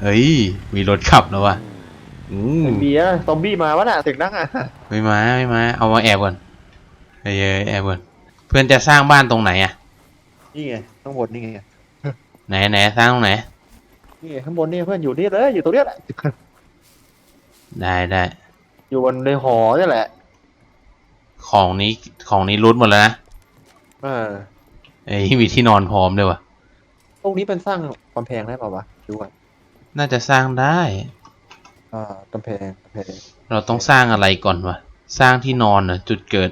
เฮ้ย มีรถขับแล้ววะอืมเบียร์ซอมบี้มาวะน่ะถึงนักอะไม่มาไม่มา เอามาแอบก่อนเฮ้ยเอ้ยแอบก่อนเพื่อนจะสร้างบ้านตรงไหนอะนี่ไงข้างบนนี่ไงไหนไหนสร้างตรงไหนนี่ไงข้างบนนี่เพื่อนอยู่นี่เลยอยู่ตรงเนี้ยแหละได้ได้อยู่บนในหอนี่แหละ ของนี้ของนี้รุดหมดแล้วนะเออเอ้ยมีที่นอนพร้อมด้วยวะตรงนี้เป็นสร้างกำแพงได้เปล่าวะดูก่อน น่าจะสร้างได้ อ่ากำแพงกำแพงเราต้องสร้างอะไรก่อนวะ สร้างที่นอนเหรอจุดเกิด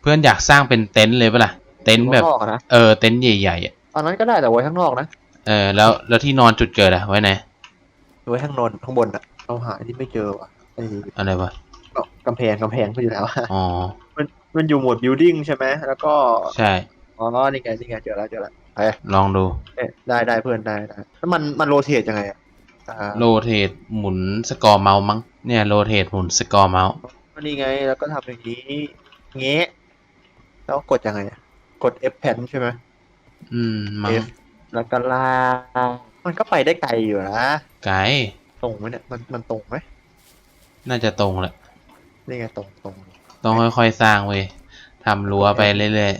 เพื่อนอยากสร้างเป็นเต็นท์เลยปะล่ะ เต็นท์แบบ ข้างนอกอะนะเออ เต็นท์ใหญ่ๆอะอันนั้นก็ได้แต่ไว้ข้างนอกนะเออ แล้ว แล้วที่นอนจุดเกิดอะไว้ไหน ไว้ข้างนนข้างบนอะเราหาที่ไม่เจอว่ะไอ้อะไรวะ กำแพงกำแพงก็อยู่แล้วอะอ๋อมันมันอยู่หมวด building ใช่ไหมแล้วก็ใช่ อ๋อนี่ไงนี่ไงเจอแล้วเจอแล้วไปลองดูเอ๊ะได้ได้เพื่อนได้ได้แล้วมันมันโรเทตยังไงอะอ่า โรเทตหมุนสกอร์เมาส์มั้งเนี่ยโรเทตหมุนสกอร์เมาส์ก็นี่ไง แล้วก็ทำอย่างนี้เงี้แล้วกดยังไงอะกด F แผ่นใช่ไหมอืมมั้ง F แล้วก็ลากมันก็ไปได้ไกลอยู่นะไกด์ตรงไหมเนี่ยมันมันตรงไหมน่าจะตรงแหละนี่ไงตรงตรงต้องค่อยๆสร้างเว้ยทำรั้วไปเรื่อย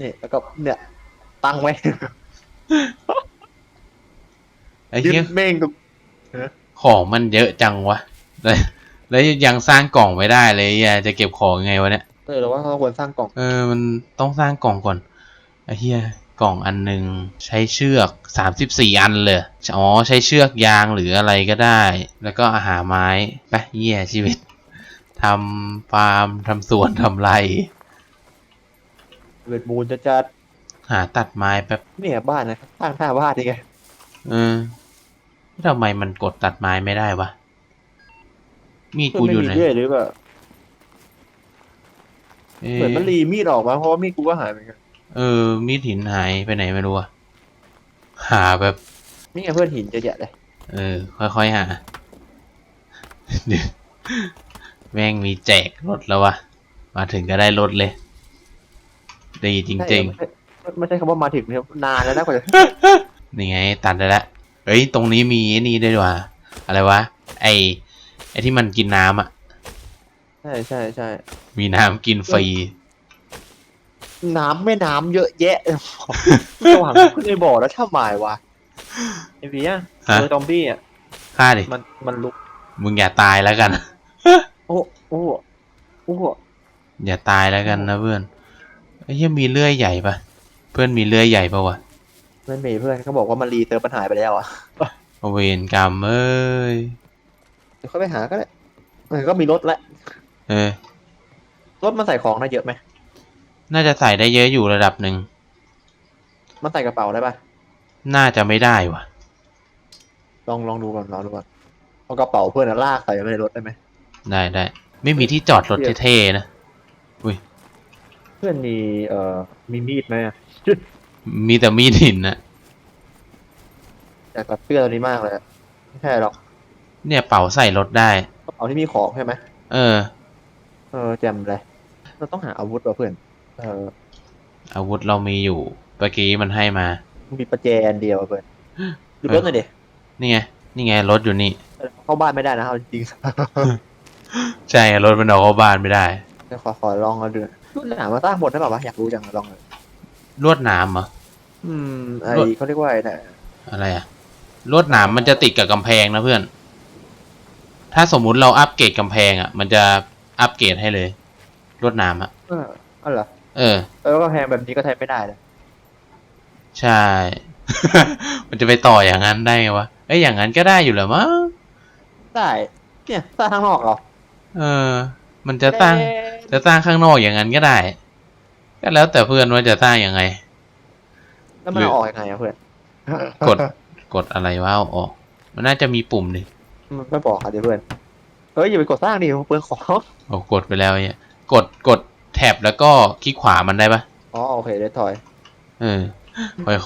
นี่แล้วก็เนี่ย ตั้งไว้ๆ ไอ้ยึดเหี้ยเม่งกับของมันเยอะจังวะแล้วแล้วยังสร้างกล่องไม่ได้เลยอะจะเก็บของยังไงวะเนี่ย เออเราว่าเราควรสร้างกล่อง เออ มันต้องสร้างกล่องก่อนไอ้เหี้ยกล่องอันหนึ่งใช้เชือกสามสิบสี่อันเลย อ๋อ ใช้เชือกยางหรืออะไรก็ได้ แล้วก็อาหารไม้ไปเหี้ยชีวิตทำฟาร์มทำสวนทำไร เวทมูลจะจัดหาตัดไม้แป๊บเนี่ยบ้านนะสร้างท่าบ้านนี่ไง เออทำไมมันกดตัดไม้ไม่ได้วะ มีดเพื่อกูนไม่อยู่มีไหนเรื่อยหรือเปล่าเอ๊ะเหมือนมันรีมีดออกมาเพราะว่ามีดกูก็หายเหมือนกัน เออ มีดหินหายไปไหนไม่รู้อะหาแบบ นี่ไงเพื่อนหินเยอะแยะเลย เออ ค่อยๆหาเดี๋ยวแม่งมีแจกรถแล้ววะ มาถึงก็ได้รถเลย ดีจริงใช่ไม่ใช่ไม่ใช่คำว่ามาถึงเนี่ยนานแล้วนะกว่าจะๆ นี่ไงตัดได้แล้วเฮ้ยตรงนี้มีไอ้นี่ด้วยว่ะอะไรวะไอไอที่มันกินน้ำอะใช่ใช่ใช่มีน้ำกินฟรีน้ำแม่น้ำเยอะแยะระหว่างขึ้นในบ่อแล้วถ้าหมายวะไอ้พี่อะฮะเจอซอมบี้อะฆ่าดิมันมันลุกมึงอย่าตายแล้วกัน โอ้โอ้โอ้อย่าตายแล้วกันนะเพื่อนไอ้เหี้ยมีเลื่อยใหญ่ปะเพื่อนมีเลื่อยใหญ่ปะวะเพื่อนเมย์เพื่อนเขาบอกว่ามันรีเติร์ปัญหายไปแล้วอะเวรกรรมเอ้ยเดี๋ยวค่อยไปหาก็ได้มันก็มีรถแล้วเออรถมันใส่ของได้เยอะไหมน่าจะใส่ได้เยอะอยู่ระดับหนึ่งมันใส่กระเป๋าได้ปะน่าจะไม่ได้วะลองลองดูก่อนลองดูก่อนเอากระเป๋าเพื่อนอะลากใส่ไปในรถได้ไหมได้ได้ไม่มีที่จอดรถเท่ๆนะเพื่อนมีเอ่อมีมีดไหมอะ มีแต่มีดหินนะอยากตัดเสื้อตัวนี้มากเลยอะไม่ใช่หรอกเนี่ยเป๋าใส่รถได้ กระเป๋าที่มีของใช่ไหมเออ เออแจมเลย เราต้องหาอาวุธว่ะเพื่อน เอออาวุธเรามีอยู่เมื่อกี้มันให้มา มีประแจอันเดียวอะเพื่อนดูรถหน่อยดินี่ไง นี่ไงรถอยู่นี่ เออเข้าบ้านไม่ได้นะเอาจริงใช่รถมันเอาเข้าบ้านไม่ได้ๆเดี๋ยวขอขอลองเอาดูรุ่นหนามาสร้างบทได้เปล่าวะอยากรู้จังลองเลยลวดหนามเหรอ อืมไอรถเขาเรียกว่าไอ้เนี่ยอะไรอะลวดหนามมันจะติดกับกำแพงนะเพื่อน ถ้าสมมุติเราอัปเกรดกำแพงอะมันจะอัปเกรดให้เลยลวดหนามอะเอออ๋อเหรอเออเออ แล้วก็แพงแบบนี้ก็ใช้ไม่ได้เลยใช่ มันจะไปต่ออย่างนั้นได้ไงวะเอ้ยอย่างนั้นก็ได้อยู่เหรอมั้งได้เนี่ยสร้างข้างนอกเหรอเออ มันจะสร้างเอ๊ะจะสร้างข้างนอกอย่างนั้นก็ได้ ก็แล้วแต่เพื่อนว่าจะสร้างยังไง แล้วมันเอาออกยังไงอะเพื่อนกด กดอะไรว่าเอาออก มันน่าจะมีปุ่มดิมันไม่บอกค่ะเดี๋ยวเพื่อนเฮ้ยอย่าไปกดสร้างดิเปลืองของโอ้กดไปแล้วเนี่ยกดกดแท็บแล้วก็คลิกขวามันได้ปะอ๋อโอเคได้ถอยเออ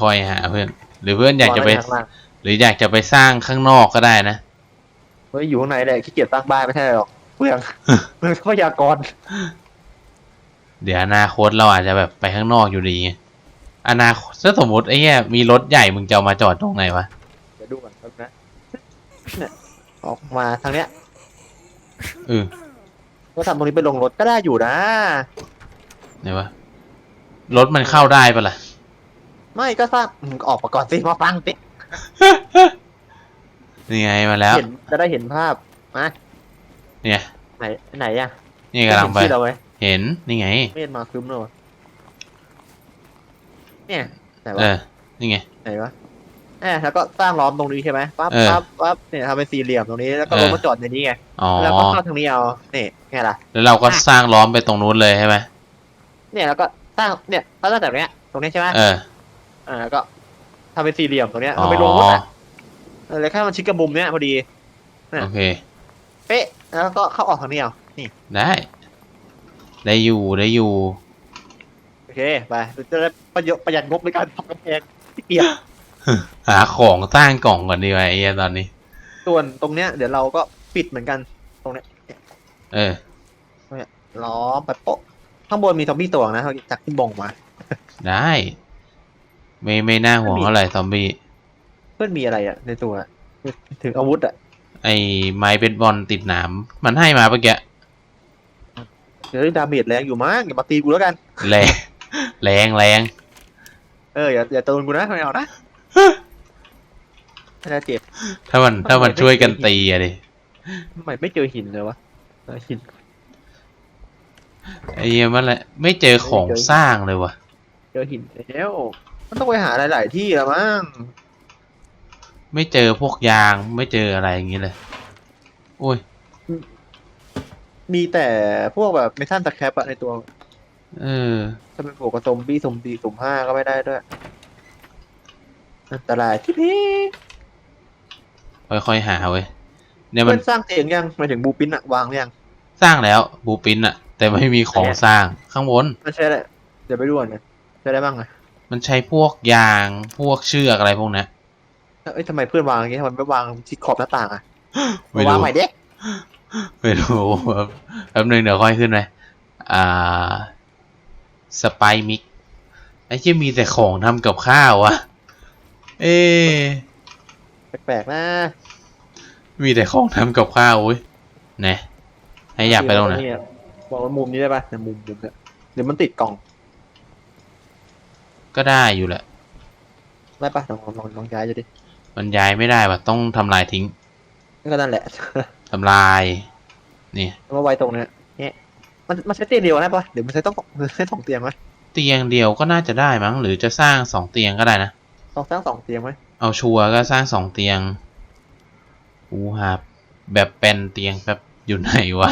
ค่อยๆหาเพื่อน หรือเพื่อนอยากจะไป วงว้ข้างล่างหรืออยากจะไปสร้างข้างนอกก็ได้นะ เฮ้ยอยู่ข้างในแหละขี้เกียจสร้างบ้านไม่ใช่หรอกเปลืองเปลืองทรัพยากร เดี๋ยวอนาคตเราอาจจะแบบไปข้างนอกอยู่ดีไง อนาคตถ้าสมมติไอ้เนี้ยมีรถใหญ่มึงจะเอามาจอดตรงไหนวะเดี๋ยวดูก่อนแบบนะเนี่ยออกมาทางเนี้ยเออก็ทำตรงนี้ไปลงรถก็ได้อยู่นะ ไหนวะรถมันเข้าได้ปะล่ะ ไม่ก็สร้างอืมออกมาก่อนสิมาฟังสินี่ไงมาแล้ว เห็นจะได้เห็นภาพมาเนี่ย ไหนไหนอะนี่กำลังไป เห็นชื่อเราไหมเห็นนี่ไงเมฆมาครึ้มเลยวะ เนี่ยไหนเอวะอนี่ไง ไหนวะเออแล้วก็สร้างล้อมตรงนี้ใช่ไหมปั๊บเออปั๊บปั๊บเนี่ยทำเป็นสี่เหลี่ยมตรงนี้แล้วก็เอลอ งมาจอดในนี้ไงอ๋อแล้วก็เข้าทางนี้เอานี่ไงล่ะ แล้วเราก็สร้างล้อมไปตรงนู้นเลยใช่ไหมเนี่ยแล้วก็สร้างเนี่ยสร้างแบบเนี้ยตรงนี้ใช่ไหมเอออ่าแล้วก็ทำเป็นสี่เหลี่ยมตรงเนี้ยอ๋อทำไปลงรถอะเออแล้วแค่มันชิดกับมุมเนี้ยพอดีโอเค เป๊ะแล้วก็เข้าออกทางนี้เอานี่ได้ ได้อยู่ได้อยู่โอ เคไปจะได้ประโยชน์ประหยัดงบในการทำกำแพงที่เกียจหาของสร้างกล่องก่อนดีกว่าไอ้เหี้ยตอนนี้ ส่วนตรงเนี้ยเดี๋ยวเราก็ปิดเหมือนกันตรงเนี้ยเออ ล้อมไปโป๊ะข้างบนมีซอมบี้ตัวนะจากที่บงมา ได้ ไม่ไม่น่าห่วงเท่าไหร่ซอมบี้ เพื่อนมีอะไรอะ ในตัวถึงอาวุธอะไอ้ไม้เบสบอลติดหนามมันให้มาเมื่อกี้เดี๋ยวดาเมจแรงอยู่มั้งอย่ามาตีกูแล้วกัน แรง แรงแรงเอออย่าอย่าโดนกูนะไม่เอานะไม่ได้เจ็บถ้ามันถ้ามันช่วยกันตีอะดิทำไมไม่เจอหินเลยวะเออหินไอ้เหี้ยมันแหละไม่เจอของสร้างเลยวะเจอหินแล้วมันต้องไปหาหลาย ๆ ที่แล้วมั้งไม่เจอพวกยางไม่เจออะไรอย่างงี้เลยโอ้ยมีแต่พวกแบบเมทัลสแครปอะในตัว เออ ถ้าเป็นพวกกระสมบี้สมสี่สมห้าก็ไม่ได้ด้วย อันตรายที่นี่ค่อยๆหาเว้ยเนี่ยมันเพื่อนสร้างเตียงยังหมายถึงบูปินอะวางหรือยังสร้างแล้วบูปินอะแต่ไม่มีของสร้างข้างบน มันใช่แหละเดี๋ยวไปดูก่อนนะใช้ได้บ้างไงมันใช้พวกยางพวกเชือกอะไรพวกนั้นเอ้ยทำไมเพื่อนวางอย่างงี้ทำไมไม่วางที่ขอบหน้าต่างอะไม่วางรู้ใหม่เด็กไม่รู้แป๊บนึงเดี๋ยวค่อยขึ้นไปอ่า สไปมิกไอ้ที่มีแต่ของทำกับข้าวอะเอ๊ะแปลกๆนะ มีแต่ของทำกับข้าวอุ้ยไหนให้อยากไปตรงไหนเนี่ยวางไว้มุมนี้ได้ปะในมุมมุมเนี่ยเดี๋ยวมันติดกล่อง ก็ได้อยู่แหละได้ปะลองลองลองย้ายจะดิมันย้ายไม่ได้ว่ะต้องทำลายทิ้ง ก็นั่นแหละทำลาย นี่เอามาไว้ตรงเนี้ยเนี่ย มันมันใช้เตียงเดียวได้ปะเดี๋ยวมันใช้ต้องใช้สองเตียงไหมเตียงเดียวก็น่าจะได้มั้ง หรือจะสร้างสองเตียงก็ได้นะ ต้องสร้างสองเตียงไหมเอาชัวร์ก็สร้างสองเตียงอูครับแบบเป็นเตียงแบบอยู่ไหนวะ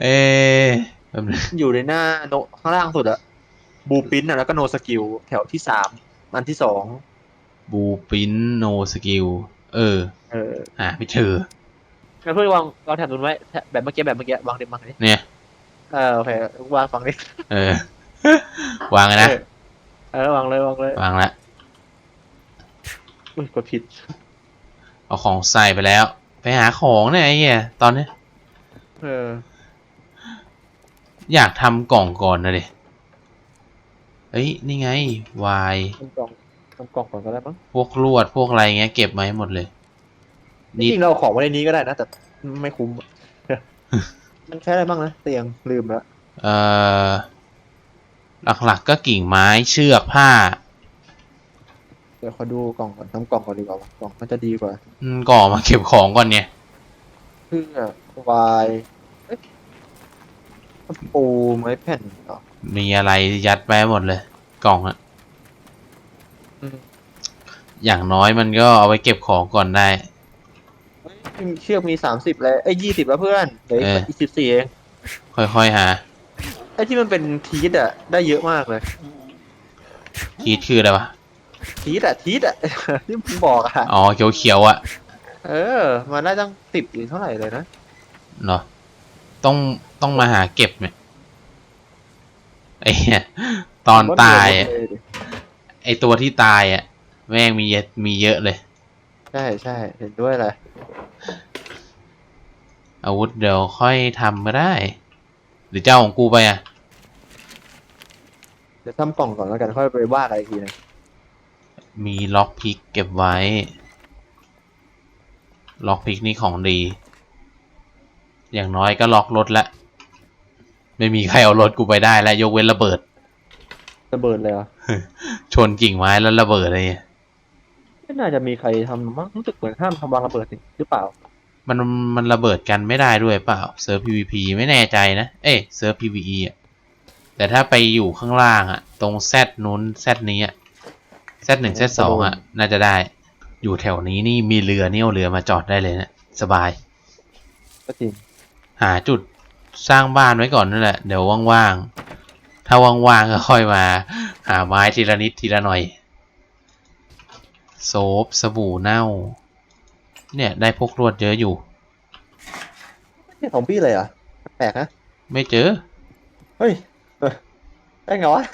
เอ๊ะแป๊บนึงอยู่ในหน้าโนข้างล่างสุดอะบูปินอะแล้วก็โนสกิลแถวที่สามอันที่สองบูปินโนสกิลเออเออหาไม่เจอ แล้วเพื่อนวางวางแถบนู้นไว้แถบแบบเมื่อกี้แบบเมื่อกี้วางดิวางดิเนี่ย เออโอเควางฝั่งนี้เออ วางเลยนะเออเออวางเลยวางเลยวางละอุ้ยกดผิด เอาของใส่ไปแล้ว ไปหาของเนี่ยไอ้เหี้ยตอนนี้ เออ อยากทำกล่องก่อนนะดิเอ้ย นี่ไง วาย ทำกล่องทำกล่องก่อนก็ได้มั้งพวกลวด พวกอะไรเงี้ย เก็บมาให้หมดเลย จนี่ ริงๆเราเอาของไว้ในนี้ก็ได้นะ แต่ไม่คุ้มอะ มันใช้อะไรบ้างนะเตียงลืมแล้วเอ่อหลักๆก็กิ่งไม้เชือกผ้า เดี๋ยวขอดูกล่องก่อนทำกล่องก่อนดีกว่าวะกล่องมันจะดีกว่าอืมก่อมาเก็บของก่อนเนี่ย เพื่อวายเอ๊ะปูไม้แผ่นเหรอมีอะไรยัดไปหมดเลย กล่องอะอืม อย่างน้อยมันก็เอาไว้เก็บของก่อนได้ เฮ้ยเชือกมีสามสิบแล้วไอ้ยี่สิบแล้วเพื่อนเดี๋ยวเอออีกสิบสี่เองค่อยๆหาไอ้ที่มันเป็นทีสอะได้เยอะมากเลยทีทคืออะไรวะทีสอะทีสอะที่มึงบอกอะอ๋อเขียวๆอะเออมาได้ตั้งสิบหรือเท่าไหร่เลยนะเหรอต้องต้องมาหาเก็บเนี่ยไอ้เหี้ยตอนตายอะผมว่รวมหมดเลยดิไอตัวที่ตายอะแม่งมีเยอะมีเยอะเลย ใช่ใช่เห็นด้วยเลยอาวุธเดี๋ยวค่อยทำก็ได้ หรือเจ้าของกูไปอะเดี๋ยวทำกล่องก่อนแล้วกันค่อยไปว่ากันอีกทีนึงมีล็อกพิกเก็บไว้ ล็อกพิกนี่ของดี อย่างน้อยก็ล็อกรถละ ไม่มีใครเอารถกูไปได้แล้วยกเว้นระเบิด ระเบิดเลยเหรอ ชนกิ่งไม้แล้วระเบิดอะไรเงี้ย ไม่น่าจะมีใครทำมั้งรู้สึกเหมือนห้ามทำวางระเบิดนี่หรือเปล่า มันมันระเบิดกันไม่ได้ด้วยเปล่าเซิร์ฟ PVP ไม่แน่ใจนะ เอ้ยเซิร์ฟ PVE อะแต่ถ้าไปอยู่ข้างล่างอะ ตรง Z นู้น Z นี้อะ Z หนึ่ง Z สองอะ น่าจะได้ อยู่แถวนี้นี่มีเรือนี่เอาเรือมาจอดได้เลยนะสบาย ก็จริงหาจุดสร้างบ้านไว้ก่อนนั่นแหละ เดี๋ยวว่างๆ ถ้าว่างๆก็ค่อยมา หาไม้ทีละนิดทีละหน่อย โซฟสบู่เน่า เนี่ย ได้พวกลวดเยอะอยู่ นี่ของพี่เลยเหรอะแปลกนะไม่เจอ เฮ้ยเออได้ไงวะ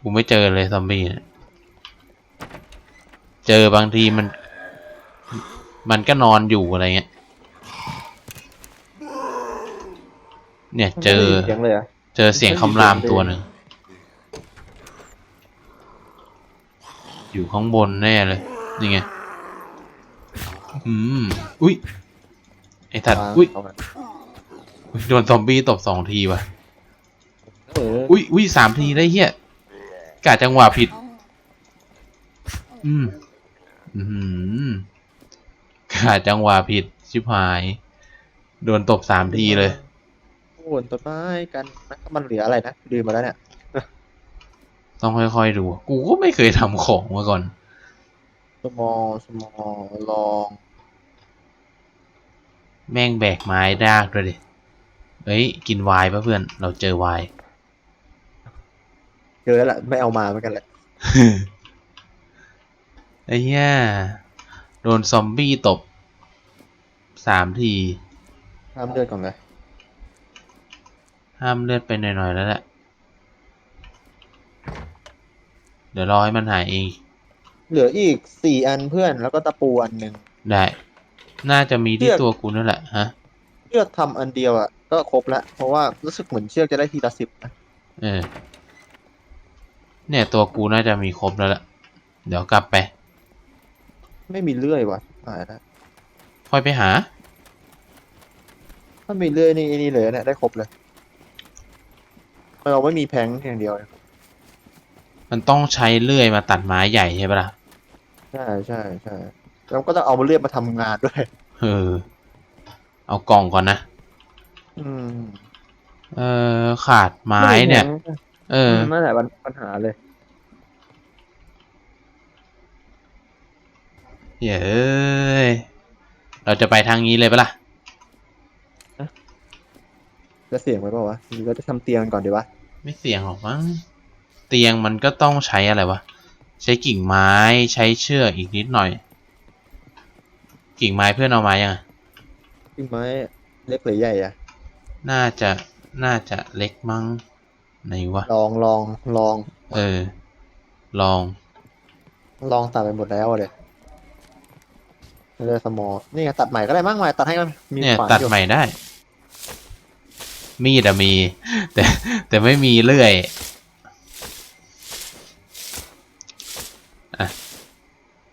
กูไม่เจอเลยซอมบี้เนี่ยเจอบางทีมัน มันก็นอนอยู่อะไรเงี้ย เนี่ยเจอไม่ได้ยินเสียงเลยเหรอะเจอเสียงคำรามตัวหนึ่ง อยู่ข้างบนแน่เลย นี่ไง อืม อุ้ย ไอ้ถัด อุ้ยอุ๊ยโดนซอมบี้ตบสองทีว่ะ เอออุ้ยอุ้ยสามทีได้เฮียกะจังหวะผิด อืม อืมกะจังหวะผิด ชิบหาย โดนตบสามทีเลยโอ้โหต้นไม้กันนะมันเหลืออะไรนะลืมมาแล้วเนี่ย ต้องค่อยๆดู กูก็ไม่เคยทำของมาก่อน สมอสมอลองแม่งแบกไม้ดากด้วยดิเฮ้ย กินไวน์ปะเพื่อน เราเจอไวน์เจอแล้วแหละไม่เอามาเหมือนกันแหละ ไอ้เหี้ยโดนซอมบี้ตบสามที ห้ามเลือดก่อนเลย ห้ามเลือดไปหน่อยๆแล้วแหละ เดี๋ยวรอให้มันหายเอง เหลืออีกสี่อันเพื่อนแล้วก็ตะปูอันหนึ่ง ได้ น่าจะมีที่เลือก ตัวกูนั่นแหละฮะ เชือกทำอันเดียวอะก็ครบละเพราะว่ารู้สึกเหมือนเชือกจะได้ทีละสิบนะเออ เนี่ยตัวกูน่าจะมีครบแล้วแหละเดี๋ยวกลับไป ไม่มีเลื่อยว่ะหายแล้วค่อยไปหา ถ้ามีเลื่อยนี่นี่เลยเนี่ยได้ครบเลยเราไม่มีแพงอย่างเดียวเลยมันต้องใช้เลื่อยมาตัดไม้ใหญ่ใช่ปะล่ะใช่ใช่ใช่แล้วก็ต้องเอาเลื่อยมาทำงานด้วย เออ เอากล่องก่อนนะ อืมเออขาดไม้เนี่ย เออ นั่นแหละปัญหาเลย เย้ยเราจะไปทางนี้เลยปะล่ะ จะเสี่ยงไหมเปล่าวะหรือเราจะทำเตียงก่อนดีวะ ไม่เสี่ยงหรอกมั้ง เตียงมันก็ต้องใช้อะไรวะ ใช้กิ่งไม้ใช้เชือกอีกนิดหน่อย กิ่งไม้เพื่อนเอามายังอะกิ่งไม้เล็กหรือใหญ่อะน่าจะน่าจะเล็กมั้งไหนวะลองลองลอง เออ ลอง ลองตัดไปหมดแล้วอะเดี๋ยวเรือสมอนี่ไงตัดใหม่ก็ได้มั้งใหม่ตัดให้มันมีเนี่ยขวานตัดอยู่ใหม่ได้ มีดอะมี แต่แต่ไม่มีเลื่อย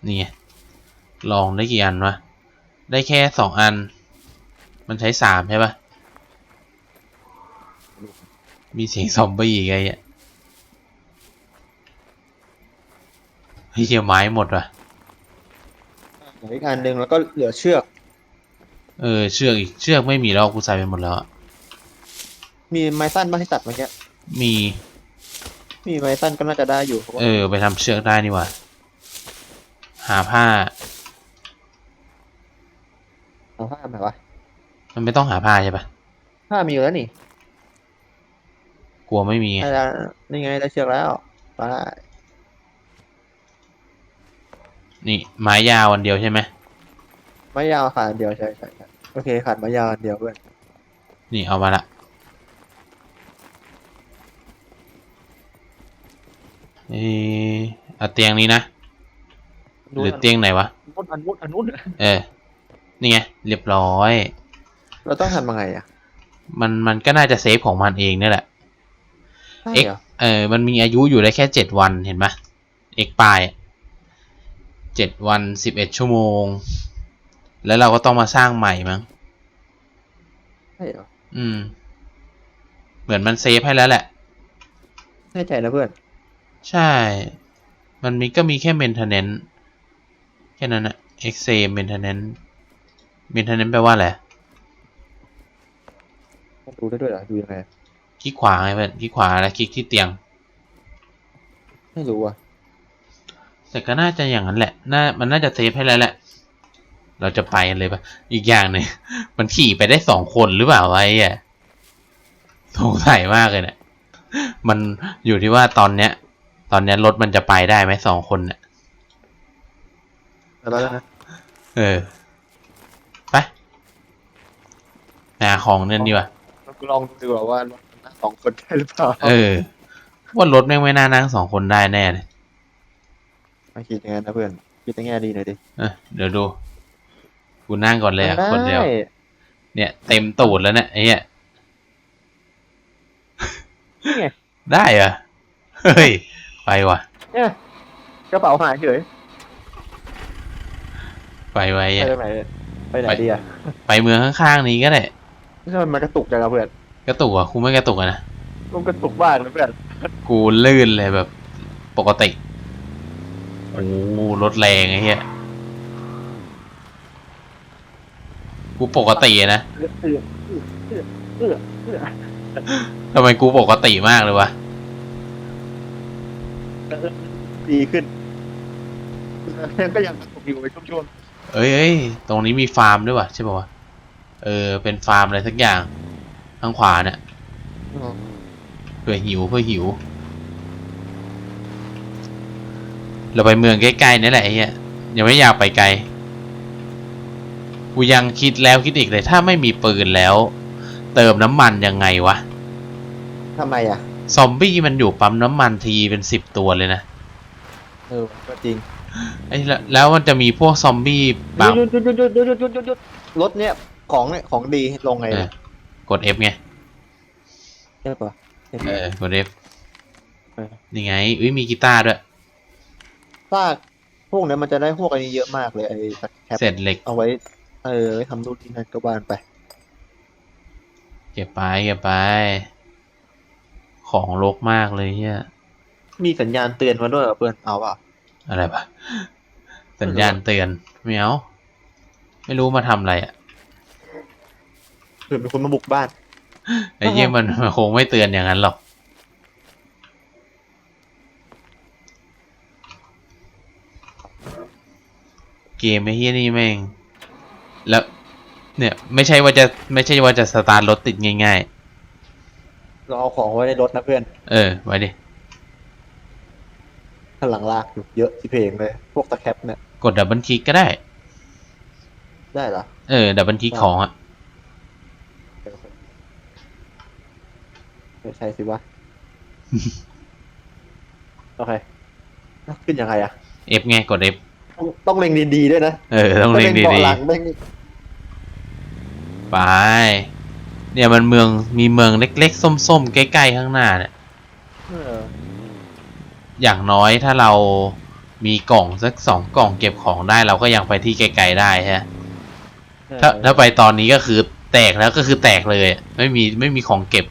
นี่ไงลองได้กี่อันวะ ได้แค่สองอัน มันใช้สามใช่ปะมีเสียงซอมบี้อีกไงอะเฮ้ยเหี้ยไม้หมดว่ะอีกอันหนึ่งแล้วก็เหลือเชือก เออเชือกอีกเชือกไม่มีแล้วกูใส่ไปหมดแล้วอะมีไม้สั้นบ้างที่ตัดเมื่อกี้มี มีไม้สั้นก็น่าจะได้อยู่เพราะว่าเออ ไปทำเชือกได้นี่หว่า หาผ้า เอาผ้าไหนวะมันไม่ต้องหาผ้าใช่ปะผ้ามีอยู่แล้วนี่กลัวไม่มีไงได้แล้วนี่ไงได้เชือกแล้วไปนี่ไม้ยาวอันเดียวใช่ไหมไม้ยาวขาดอันเดียวใช่ใช่ใช่โอเคขาดไม้ยาวอันเดียวเพื่อนนี่เอามาละเออเอาเตียงนี้นะ หรือเตียงไหนวะนุนอันนุนอันนุนเออ นี่ไง เรียบร้อย เราต้องทำยังไงอะมันมันก็น่าจะเซฟของมันเองนี่แหละ ใช่เอ็กเหรอเออ มันมีอายุอยู่ได้แค่เจ็ดวันเห็นปะเอ็กปลายเจ็ดวันสิบเอ็ดชั่วโมง แล้วเราก็ต้องมาสร้างใหม่มั้ง ใช่เหรออืม เหมือนมันเซฟให้แล้วแหละ แน่ใจนะเพื่อน ใช่ มันมีก็มีแค่ maintenance แค่นั้นอะ exe maintenance maintenance แปลว่าอะไรต้องดูได้ด้วยเหรอ ดูยังไง คลิกขวาไงเพื่อนคลิกขวาแล้วคลิกที่เตียง ไม่รู้อะ แต่ก็น่าจะอย่างนั้นแหละ น่า มันน่าจะเซฟให้แล้วแหละ เราจะไปกันเลยปะอีกอย่างหนึ่งมันขี่ไปได้สองคนหรือเปล่าวะไอ้อะสงสัยมากเลยเนี่ย มันอยู่ที่ว่าตอนเนี้ย ตอนเนี้ยรถมันจะไปได้ไหมสองคนเนี่ย แล้วนะเออ ไปหาของนั่นดีกว่าลองดูดีกว่าว่ารถมันนั่งสองคนได้หรือเปล่า เออ ว่ารถแม่งไม่น่านั่งสองคนได้แน่เลยไม่คิดอย่างนั้นนะเพื่อน คิดในแง่ดีหน่อยดิเออเดี๋ยวดู กูนั่งก่อนเลยอะได้คนเดียว เนี่ย เต็มตูดแล้วเนี่ยไอ้เนี่ยนี่ไงได้เหรอ เฮ้ย ไปว่ะเนี่ยกระเป๋าหายเฉย ไปไว้ไปอะไหนไปไหนดีอะไปเมืองข้างๆนี้ก็ได้ ไม่ใช่มันกระตุกจังอะเพื่อนกระตุกอะกูไม่กระตุกอะนะ มันกระตุกบ้างนะเพื่อนกูลื่นเลยแบบปกติ โอ้โหรถแรงไอ้เหี้ย กูปกติอะนะเออเออเออเออทำไมกูปกติมากเลยวะ ดีขึ้นก็ยังกระตุกอยู่ในช่วง เอ้ยเอ้ยตรงนี้มีฟาร์มด้วยวะใช่ป่าวะเออ เป็นฟาร์มอะไรสักอย่างทางขวาเนี่ยๆเพื่อหิวเพื่อหิว เราไปเมืองใกล้ๆนี่แหละไอ้เหี้ยยังไม่อยากไปไกล กูยังคิดแล้วคิดอีกเลย ถ้าไม่มีปืนแล้ว เติมน้ำมันยังไงวะทำไมอะ ซอมบี้มันอยู่ปั๊มน้ำมันทีเป็นสิบตัวเลยนะ เออก็จริง ไอ้แล้วแล้วมันจะมีพวกซอมบี้บางหยุดหยุดหยุดหยุดหยุดหยุดหยุดหยุดรถเนี้ยของเนี่ยของดีลงไงเออเนี่ยกด F ไง ใช่ปะ เออกด F เออ นี่ไงอุ้ยมีกีตาร์ด้วย ซากพวกเนี้ยมันจะได้พวกอันนี้เยอะมากเลยไอ้สแคปเสร็จเหล็ก เอาไว้ เออไว้ทำนู่นนี่นั่นก็บ้านไป เก็บไปเก็บไป ของรกมากเลยเฮียมีสัญญาณเตือนมาด้วยเหรอเพื่อนเอาเปล่ะ อะไรปะสัญญาณเตือนไม่เอาไม่รู้มาทำอะไรอะเผื่อมีคนมาบุกบ้าน ไอ้เยี่ยมันมันคงไม่เตือนอย่างนั้นหรอก เกมไอ้เฮียนี่แม่ง แล้ว เนี่ยไม่ใช่ว่าจะไม่ใช่ว่าจะสตาร์ทรถติดง่ายเราเอาของไว้ในรถนะเพื่อน ๆ เออไว้ดิ ข้างหลังลากอยู่เยอะที่เพลงเลย พวกสแคปเนี่ย กดดับเบิลคลิกก็ได้ ได้เหรอ เออ ดับเบิลคลิกของอะ ไม่ใช่สิวะ โอเคขึ้นยังไงอะ F ไงกด F ต้องต้องเล็งดีๆด้วยนะเออ ต้องเล็งเบาะดีหลังเล็งๆ ไป เนี่ยมันเมืองมีเมืองเล็กๆ ส้มๆ ใกล้ๆ ข้างหน้าเนี่ยเออ อย่างน้อยถ้าเรามีกล่องสักสองกล่องเก็บของได้เราก็ยังไปที่ไกลๆได้ฮะถ้าถ้าไปตอนนี้ก็คือแตกแล้วก็คือแตกเลยอะไม่มีไม่มีของเก็บ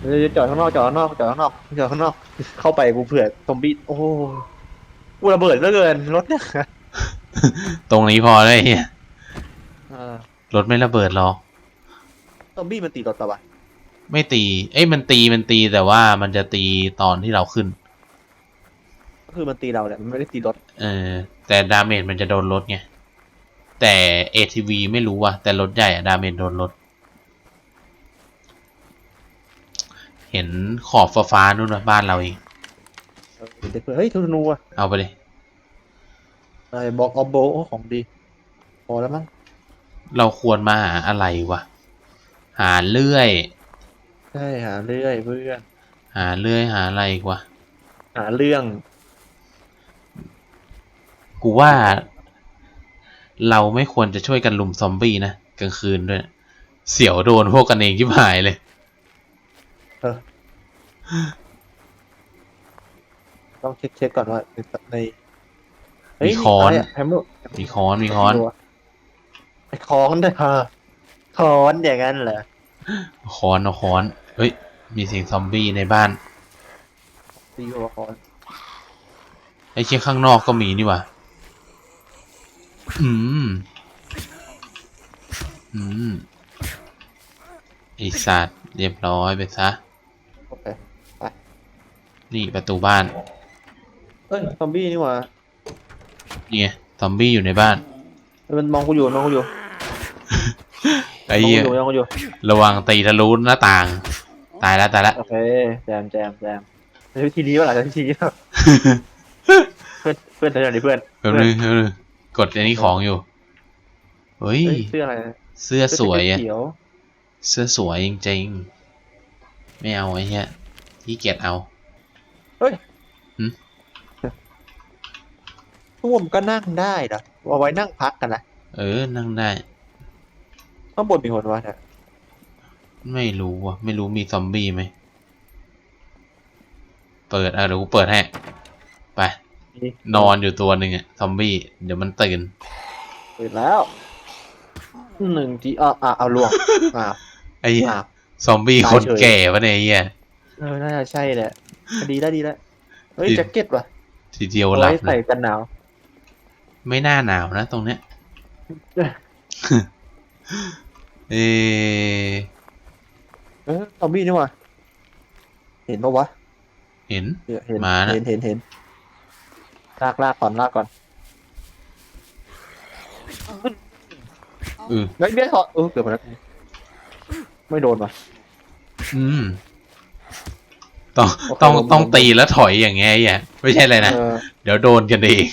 เดี๋ยวจอดข้างนอกจอดข้างนอกจอดข้างนอกจอดข้างนอก เข้าไปกูเผื่อซอมบี้โอ้โหกูระเบิดเหลือเกินรถเนี่ยตรงนี้พอเลยเฮียเออรถไม่ระเบิดหรอกซอมบี้มันตีรถปะวะไม่ตี เอ้ยมันตีมันตีแต่ว่ามันจะตีตอนที่เราขึ้นก็ คือมันตีเราแหละมันไม่ได้ตีรถเออ แต่ดาเมจมันจะโดนลดไง แต่ ATV ไม่รู้ว่ะ แต่รถใหญ่อะดาเมจโดนลด เห็นขอบฟ้าๆนู่นนะบ้านเราเองเออเด็กเฮ้ยธนูอะเอาไปเลยไอ้บอกออโบโอ้ของดี พอแล้วมั้งเราควรมาหาอะไรวะ หาเลื่อย ใช่หาเรื่อยเพื่อนหาเลื่อยหาอะไรอีกวะ หาเรื่อง กูว่า เราไม่ควรจะช่วยกันลุมซอมบี้นะกลางคืนด้วย เสียวโดนพวกกันเองที่หายเลยเออต้องเช็คเช็คก่อนว่าในในเฮ้ยมีค้อนะไระแฮมเมอร์มีค้อนมีค้อนแฮมเมร์วะไอ้ค้อนเด้อค้อนอย่างนั้นเหรอคอนเอาคอนเฮ้ย มีเสียงซอมบี้ในบ้าน ตีหัวค้อนไอ้เชี่ยข้างนอกก็มีนี่หว่า อืม อืมไอสัตว์เรียบร้อยไปซะ โอเคนี่ประตูบ้าน เอ้ยซอมบี้นี่หว่านี่ไงซอมบี้อยู่ในบ้าน มันมองกูอยู่มองกูอยู่ไอ้มองเหี้ยกูอยู่มองกูอยู่ระวังตีทะลุหน้าต่าง ตายแล้วตายแล้ว โอเคแจมแจมแจมใช้วิธีนี้ว่าหลังจากวิธีนี้ป่ะเพื่อนเพื่อนเธอหน่อยดิเพื่อนแป๊บนึงแป๊บนึง กดอันนี้ของอยู่ เฮ้ยเฮ้ยเสื้ออะไรนะเสื้อสวยเสื้อะอเขียวเสื้อสวยจริงๆ ไม่เอาไอ้เหี้ยที่เกียจเอาร่วมก็นั่งได้นะเอาไว้นั่งพักกันนะเออ นั่งได้ ข้างบนมีคนวะเนี่ยไม่รู้ว่ะ ไม่รู้มีซอมบี้ไหม เปิด อะเดี๋ยวกูเปิดให้ไป นอนอยู่ตัวหนึ่งอะซอมบี้ เดี๋ยวมันตื่นเปิดแล้วหนึ่งจีอะอะเอาลวงอะไอ้เหี้ยอะ ซอมบี้ตายคนเฉยแก่ปะเนี่ยไอ้เหี้ย เออ น่าจะใช่แหละดีแล้วดีแล้วเฮ้ยดี แจ็คเก็ตว่ะทีเดียวเอาหลับไว้เลใส่ยกันหนาว ไม่น่าหนาวนะตรงเนี้ย เออเออซอมบี้นี่ว่ะเห็นปะวะ เห็น เห็นเห็นมานะเห็นเห็นเห็น ลากลากก่อนลากก่อนเออเฮ้ยเบี้ยถอดเออเกือบไปแล้วไม่โดนว่ะ อืม ต้องโอเคต้องผม ต้องผมตีแล้วถอยอย่างเงี้ยไอ้เหี้ยไม่ใช่อะไรนะ เออเดี๋ยวโดนกันเอง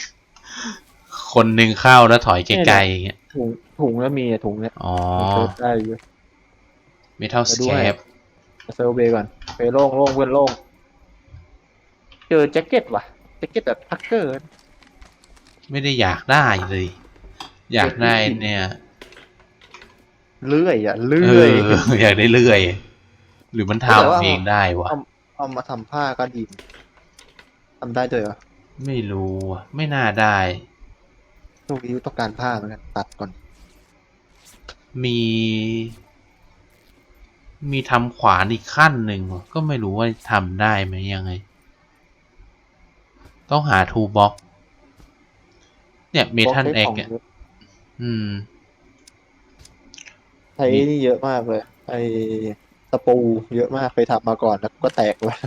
คนหนึ่งเข้าแล้วถอยไกลๆอย่างเงี้ย ถุงถุงแล้วมีอะถุงเนี้ยอ๋อเซิร์ฟได้อยู่เมทัลสไปด้แควยปเซอร์เวย์ก่อนไปโล่งโล่งเพื่อนโล่งเจอแจ็คเก็ตว่ะแจ็คเก็ตแบบพักเกอร์ ไม่ได้อยากได้เลย อยากได้เนี่ย เลื่อยอะเอเลื่อยออยากได้เลื่อย หรือมันแต่ว่าทำเองได้วะเอาเอามาทำผ้าก็ดีทำได้ด้วยเหรอ ไม่รู้อะไม่น่าได้ช่วงนี้ต้องการผ้าเหมือนกันตัดก่อน มี มีทำขวานอีกขั้นหนึ่งว่ะก็ไม่รู้ว่าทำได้ไหมยังไง ต้องหาทูบ็อกเนี่ยเมทัลบเอ็ล็กใช้อะขงยะอืมใช้นี่เยอะมากเลย ไอ้ตะปูเยอะมากไปทำมาก่อนแล้วก็แตกเลย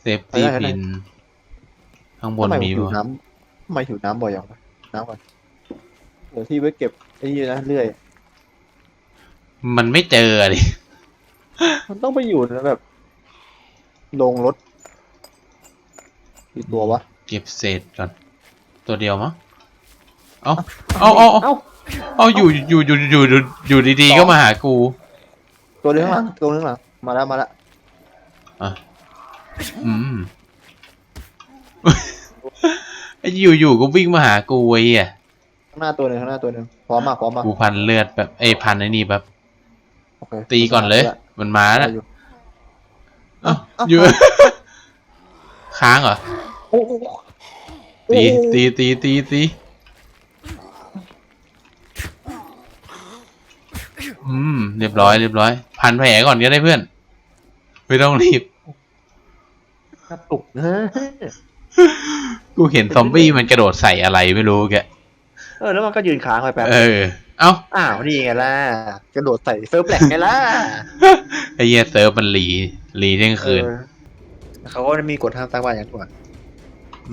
เซฟตี้ไปได้พิน ข้างบนทำไมมีหิวปะน้ำทำไมหิวน้ำบ่อยอย่างวะน้ำก่อนเดี๋ยวที่ไว้เก็บไอ้นี่นะเรื่อย มันไม่เจอดิมันต้องไปอยู่นะแบบลงรถ กี่ตัววะ เก็บเศษก่อน ตัวเดียวมั้งเอาเอาเอาเอาเอ้า เอาอยู่อยู่อยู่อยู่อยู่อยู่ดีๆก็มาหากูตัวเดียวข้างหลังตัวนึงหลังมาแล้วมาแล้วอะอืมไอ้อยู่อยู่ก็วิ่งมาหากูไอ้เหี้ยข้างหน้าตัวหนึ่งข้างหน้าตัวหนึ่งพร้อมมากพร้อมมากกูพันเลือดแบบเอ้ยพันไอ้นี่แบบโอเคตีก่อนเลย มันมาได้แล้วอยู่เอ้าเอ้าอยู่ ค้างเหรอโอ้โหตีโอ้โหตีตีตีตีอืมเรียบร้อยเรียบร้อยพันแผลก่อนก็ได้เพื่อน ไม่ต้องรีบกระตุกนะกูเห็นซอมบี้มันกระโดดใส่อะไรไม่รู้แกเออแล้วมันก็ยืนค้างไปแป๊บเออ เอ้าอ้าวนี่ไงล่ะกระโดดใส่เซิร์ฟแหลกไงล่ะไอ้เหี้ยเซิร์ฟมันหลีหลีเที่ยงคืน เออเขาก็มีกฎห้ามสร้างบ้านอย่างถูก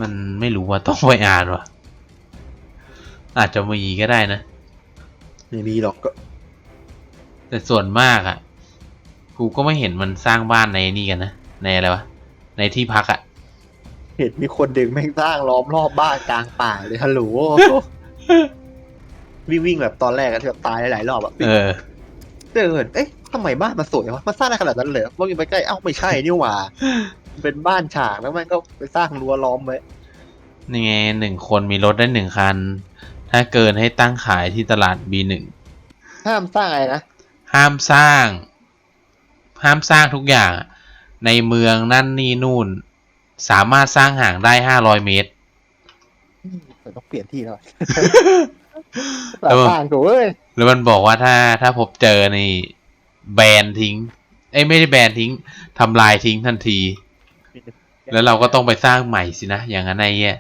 มันไม่รู้ว่าต้องไปอ่านวะอาจจะมีก็ได้นะ ไม่มีหรอกก็แต่ส่วนมากอะ่ะ กูก็ไม่เห็นมันสร้างบ้านในนี่กันนะ ในอะไรวะ ในที่พักอะ่ะ เห็นมีคนดึงแม่งสร้างล้อมรอบบ้านกลางป่าเลยฮัลโหล วิ่งวิ่งแบบตอนแรกอะที่แบบตายหลายๆรอบอะเออ เดิน เอ๊ะทำไมบ้านมันสวยจังวะมันสร้างได้ขนาดนั้นเลยเหรอว่ามีไปใกล้ เอ้าไม่ใช่นี่หว่ามัน เป็นบ้านฉากแล้วมันก็ไปสร้างรั้วล้อมไว้นี่ไงหนึ่งคนมีรถได้หนึ่งคัน ถ้าเกินให้ตั้งขายที่ตลาด B1 ห้ามสร้างอะไรนะห้ามสร้าง ห้ามสร้างทุกอย่างอะในเมืองนั่นนี่นู่น สามารถสร้างห่างได้ห้าร้อยเมตร อืมแต่ต้องเปลี่ยนที่แล้วสาบ้านกูเอ้ยแล้วมันบอกว่าถ้าถ้าพบเจอนี่ แบนทิ้ง เอ้ยไม่ได้แบนทิ้งทำลายทิ้งทันที แล้วเราก็ต้องไปสร้างใหม่สินะ อย่างนั้นไอ้เนี่ย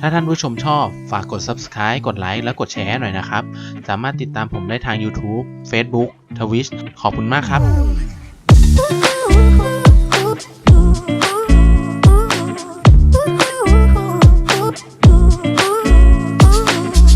ถ้าท่านผู้ชมชอบฝากกด subscribe กดไลค์และกดแชร์หน่อยนะครับ สามารถติดตามผมได้ทาง YouTube Facebook Twitch ขอบคุณมากครับ